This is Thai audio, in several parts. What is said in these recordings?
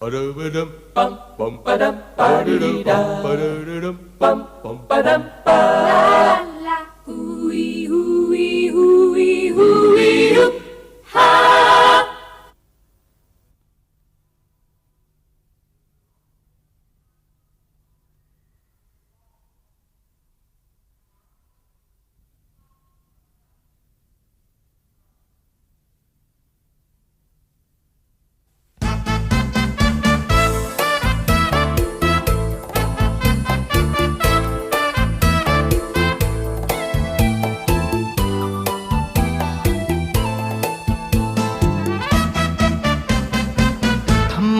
Ba-da-ba-dum-bum, bum-ba-dum, ba-da-dum-bum, bum-ba-dum-bum.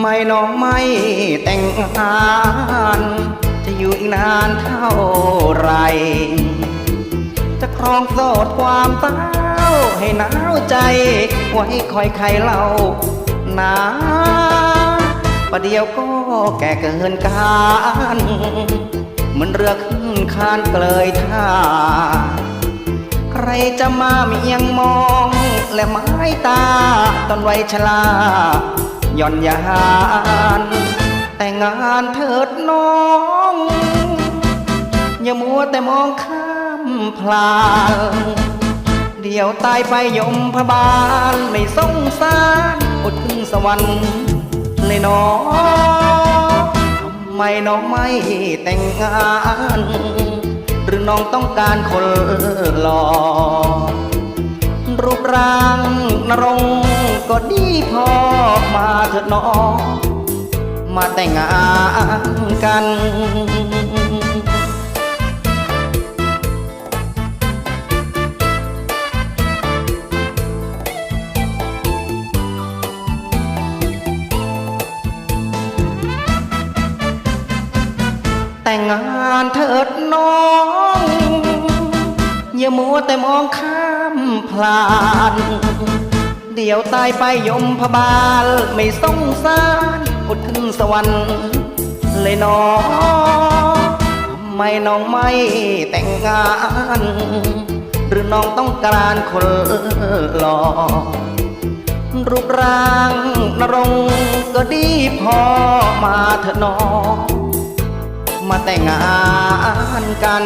ไมน้องไม่แต่งงาน จะอยู่อีกนานเท่าไร จะครองโสดความเศร้าให้หนาวใจ ไว้คอยใครเล่านาประเดี๋ยวก็แก่เกินการเหมือนเรือขึ้นคานเกลยท่า ใครจะมาเมียงมองและไม้ตาตอนวัยชรา ย่อนยานแต่งงานเถิดน้อง อย่ามัวแต่มองข้ามพลาง เดี๋ยวตายไปยมพบาลไม่สงสารอดขึ้นสวรรค์เลยน้องทำไมน้องไม่แต่งงาน หรือน้องต้องการคนหล่อ รูปร่างนรงก็ดีพอมาเถิดน้องมาแต่งงานกันแต่งงานเถิดน้อง อย่ามัวแต่มองข้ามพลาน เดี๋ยวตายไปยมพบาล ไม่สงสารอดขึ้นสวรรค์เลยน้องทำไมน้องไม่แต่งงาน หรือน้องต้องการคนหล่อรูปร่างนรงก็ดีพอมาเถอะน้องมาแต่งงานกัน